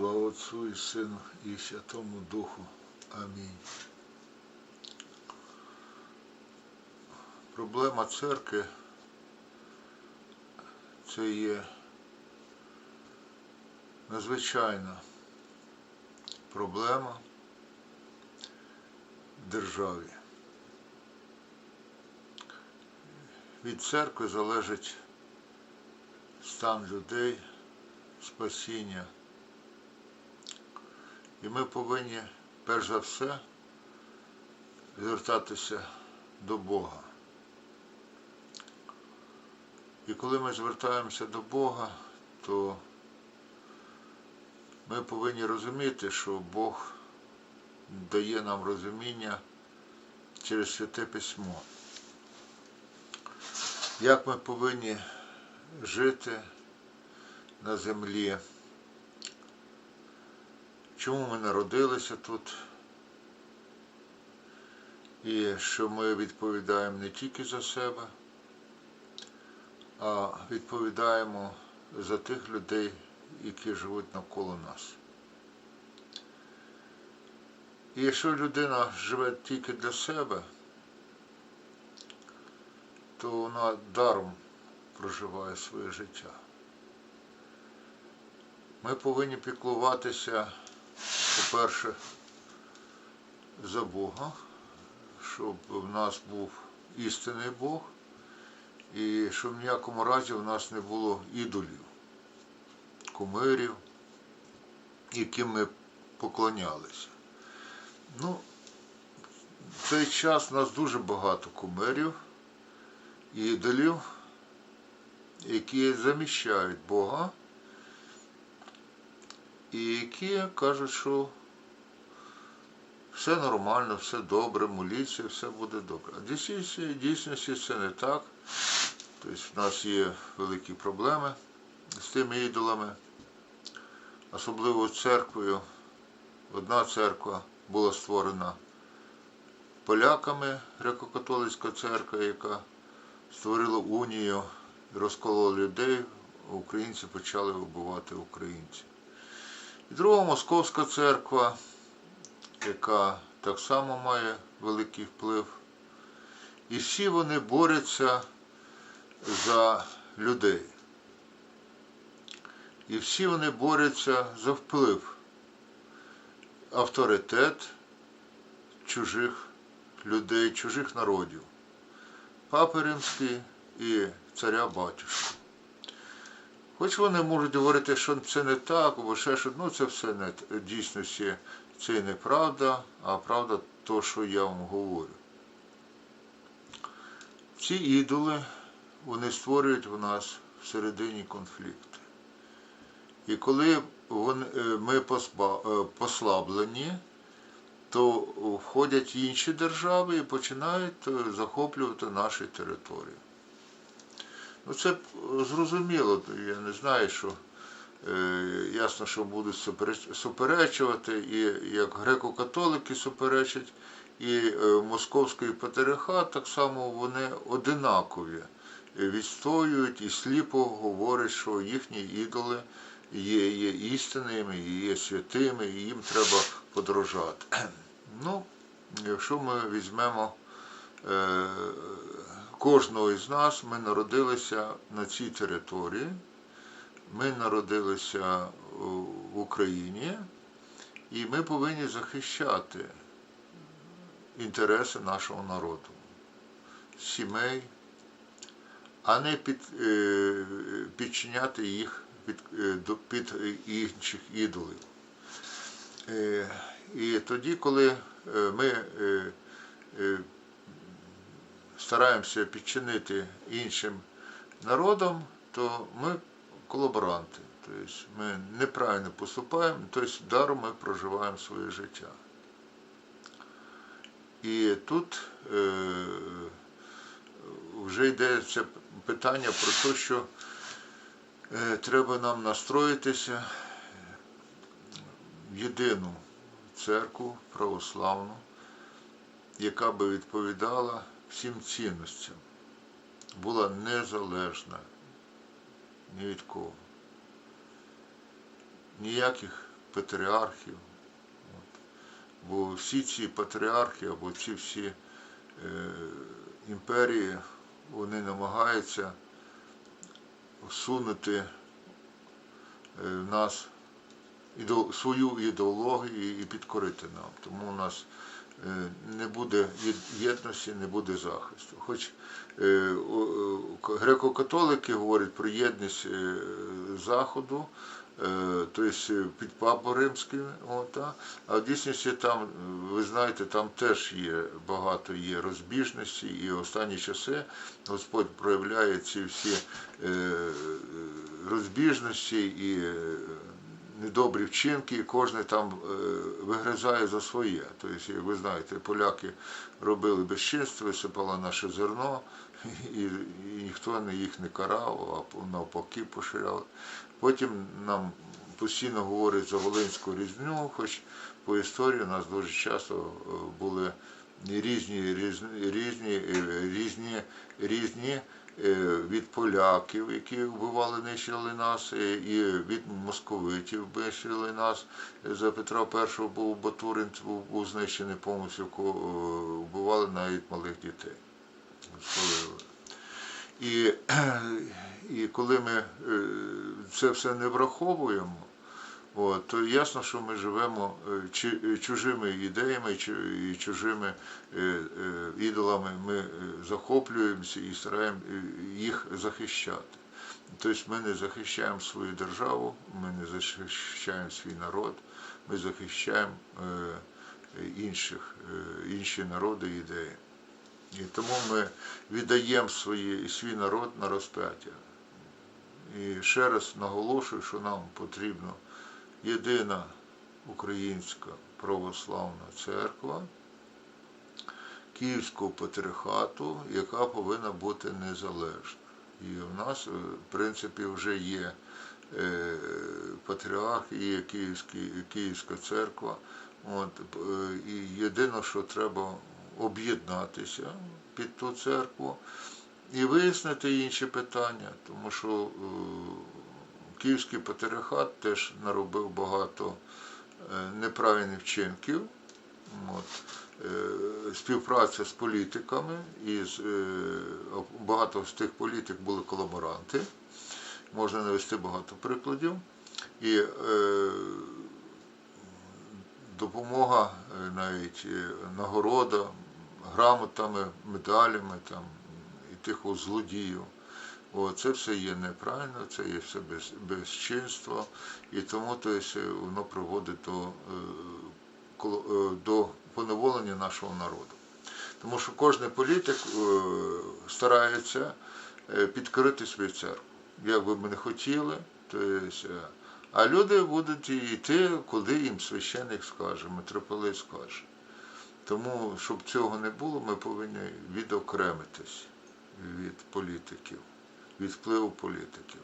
Слава Отцу і Сину і Святому Духу. Амінь. Проблема церкви це є надзвичайна проблема державі. Від церкви залежить стан людей, спасіння. І ми повинні, перш за все, звертатися до Бога. І коли ми звертаємося до Бога, то ми повинні розуміти, що Бог дає нам розуміння через Святе Письмо. Як ми повинні жити на землі, чому ми народилися тут, і що ми відповідаємо не тільки за себе, а відповідаємо за тих людей, які живуть навколо нас. І якщо людина живе тільки для себе, то вона даром проживає своє життя. Ми повинні піклуватися, по-перше, за Бога, щоб в нас був істинний Бог, і щоб в ніякому разі в нас не було ідолів, кумирів, яким ми поклонялися. Ну, в цей час у нас дуже багато кумирів ідолів, які заміщають Бога і які кажуть, що все нормально, все добре, моліться, все буде добре. А дійсності, дійсності це не так. Тобто в нас є великі проблеми з тими ідолами, особливо церквою. Одна церква була створена поляками, греко-католицька церква, яка створила унію, розколола людей, а українці почали вбивати українців. І друга Московська церква, яка так само має великий вплив. І всі вони борються за людей. І всі вони борються за вплив, авторитет чужих людей, чужих народів, Папи Римський і царя батюшки. Хоч вони можуть говорити, що це не так, або ще що, ну це все не дійсності, це і неправда, а правда то, що я вам говорю. Ці ідоли, вони створюють в нас всередині конфлікти. І коли вони, ми послаблені, то входять інші держави і починають захоплювати наші території. Ну це зрозуміло, я не знаю, що е, ясно, що будуть суперечувати, і як греко-католики суперечать, і е, московський патріархат, так само вони одинакові відстоюють і сліпо говорять, що їхні ідоли є, є істинними, є святими, і їм треба подорожати. Ну, якщо ми візьмемо е, кожного із нас, ми народилися на цій території, ми народилися в Україні, і ми повинні захищати інтереси нашого народу, сімей, а не під, е, підчиняти їх під, е, під інших ідолів. І тоді, коли ми стараємося підчинити іншим народам, то ми колаборанти. Тобто ми неправильно поступаємо, тобто даром ми проживаємо своє життя. І тут е, вже йдеться питання про те, що е, треба нам настроїтися в єдину церкву православну, яка би відповідала всім цінностям, була незалежна ні від кого. Ніяких патріархів. Бо всі ці патріархи або ці всі е, імперії, вони намагаються всунути е, в нас свою ідеологію і підкорити нам. Тому у нас не буде єдності, не буде захисту. Хоч е, греко-католики говорять про єдність е, Заходу, е, тобто під папу римським, от, а, в дійсності там, ви знаєте, там теж є багато є розбіжності, і в останні часи Господь проявляє ці всі е, розбіжності і е, недобрі вчинки, і кожен там е, вигризає за своє. Тобто, як ви знаєте, поляки робили безчинство, висипало наше зерно, і, і ніхто їх не карав, а навпаки поширяв. Потім нам постійно говорять за Волинську різню, хоч по історії у нас дуже часто е, були різні, різні, різні, е, різні, різні від поляків, які вбивали, нищили нас, е, і від московитів нищили нас. За Петра І був Батурин, був, знищений повністю, е, вбивали навіть малих дітей. І, і коли ми е, це все не враховуємо, от, то ясно, що ми живемо е, е, чужими ідеями і чужими е, ідолами, ми захоплюємося і стараємо е, їх захищати. Тобто ми не захищаємо свою державу, ми не захищаємо свій народ, ми захищаємо інших, інші народи і ідеї. І тому ми віддаємо свої, свій народ на розп'яття. І ще раз наголошую, що нам потрібна єдина українська православна церква Київського патріархату, яка повинна бути незалежна. І в нас, е, в принципі, вже є е, патріарх, є Київська церква. От, е, і єдине, що треба об'єднатися під ту церкву і вияснити інші питання, тому що Київський патріархат теж наробив багато е, неправильних вчинків. От. Е, Співпраця з політиками, і з, е, багато з тих політик були колаборанти. Можна навести багато прикладів. І е, допомога, навіть нагорода, грамотами, медалями там, і тих злодіїв. О, це все є неправильно, це є все без, безчинство, і тому то есть, воно приводить до, е, е, до поневолення нашого народу. Тому що кожен політик е, старається е, підкорити свою церкву. Як би ми не хотіли, то е, а люди будуть йти, куди їм священник скаже, митрополит скаже. Тому, щоб цього не було, ми повинні відокремитись від політиків, від впливу політиків.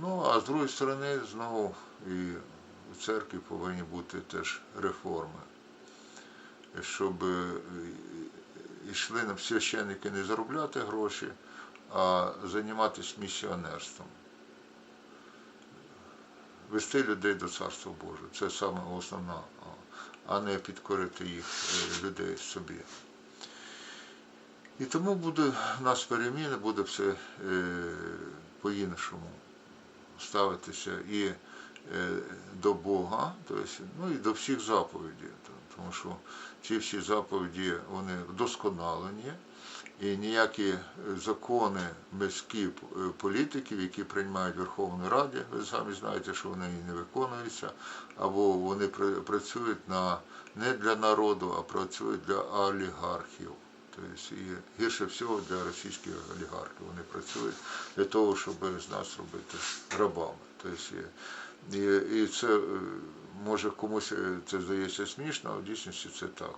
Ну, а з другої сторони, знову і у церкві повинні бути теж реформи, щоб е, йшли на священники не заробляти гроші, а займатися місіонерством. Вести людей до Царства Божого. Це саме основна, а не підкорити їх е, людей собі. І тому буде в нас переміни, буде все е, по-іншому ставитися і е, до Бога, ну і до всіх заповідей. Тому що ці всі заповіді вони вдосконалені, і ніякі закони міські політиків, які приймають в Верховній Раді, ви самі знаєте, що вони не виконуються, або вони працюють на, не для народу, а працюють для олігархів. Тобто, і гірше всього для російських олігархів. Вони працюють для того, щоб з нас робити рабами. Тобто, і, і це е, може комусь е, це здається смішно, а в дійсності це так.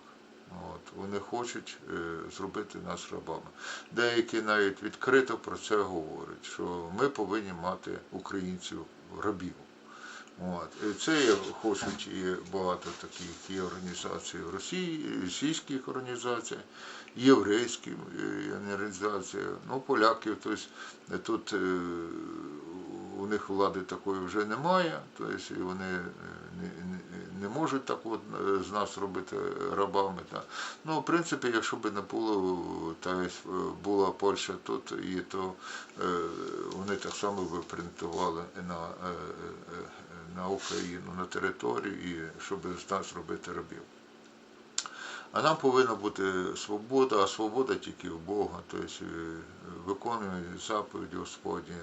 От, вони хочуть е, зробити нас рабами. Деякі навіть відкрито про це говорять, що ми повинні мати українців рабів. От. І це хочуть і багато таких є організацій в Росії, російських організацій, єврейські е, організації, ну, поляків. Тобто тут е, у них влади такої вже немає, тобто і вони е, не, не, можуть так от е, з нас робити рабами. Та. Ну, в принципі, якщо б не було, та була Польща тут, і то вони так само би принтували на, на Україну, на територію, і щоб з нас робити рабів. А нам повинна бути свобода, а свобода тільки в Бога, тобто е, виконуємо заповіді Господні,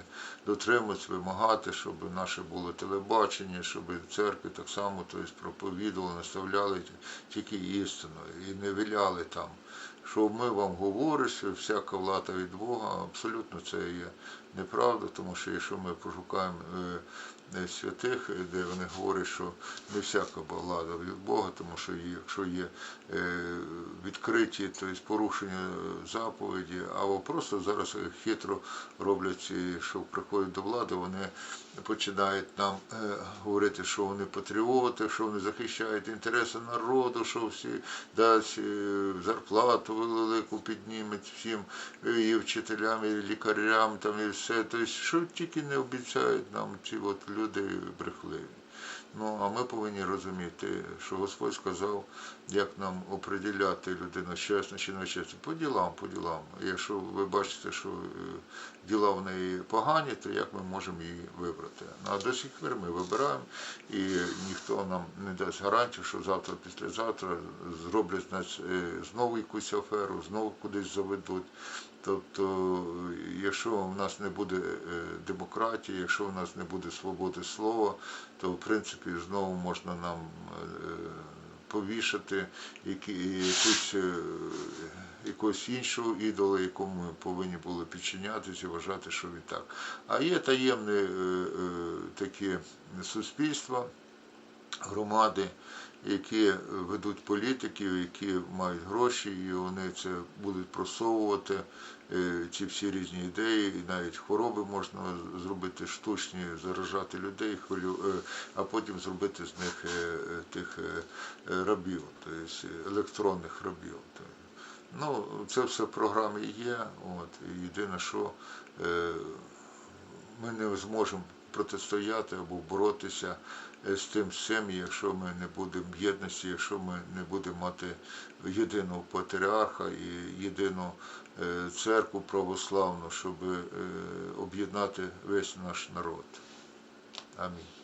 дотримуватися, вимагати, щоб наше було телебачення, щоб церкви так само тобто, проповідували, наставляли тільки істину і не виляли там. Що ми вам говоримо, що всяка влада від Бога, абсолютно це є неправда, тому що якщо ми пошукаємо е, святих, е, де вони говорять, що не всяка влада від Бога, тому що якщо є відкриті, то є порушення заповіді, або просто зараз хитро роблять, що приходять до влади, вони починають нам е, говорити, що вони патріоти, що вони захищають інтереси народу, що всі дасть е, зарплату велику підніметь всім е, і вчителям, і лікарям, там і все. Тобто, що тільки не обіцяють нам ці от люди брехливі. Ну, а ми повинні розуміти, що Господь сказав, як нам оприділяти людину чесно чи не нечесно. По ділам, по ділам. Якщо ви бачите, що е, діла в неї погані, то як ми можемо її вибрати? Ну, а до сих пір ми вибираємо, і ніхто нам не дасть гарантію, що завтра, післязавтра зроблять нас е, знову якусь аферу, знову кудись заведуть. Тобто, якщо в нас не буде е, демократії, якщо в нас не буде свободи слова, то в принципі знову можна нам е, повішати якусь, е, якогось іншого ідола, якому ми повинні були підчинятися і вважати, що він так. А є таємні е, е, такі суспільства, громади, які ведуть політиків, які мають гроші, і вони це будуть просовувати, е, ці всі різні ідеї, і навіть хвороби можна зробити штучні, заражати людей, хвилю, е, а потім зробити з них е, тих рабів, тобто електронних рабів. Ну, це все в програмі є. От, єдине, що ми не зможемо протистояти або боротися е, з тим всім, якщо ми не будемо єдності, якщо ми не будемо мати єдиного патріарха і єдину е, церкву православну, щоб е, об'єднати весь наш народ. Амінь.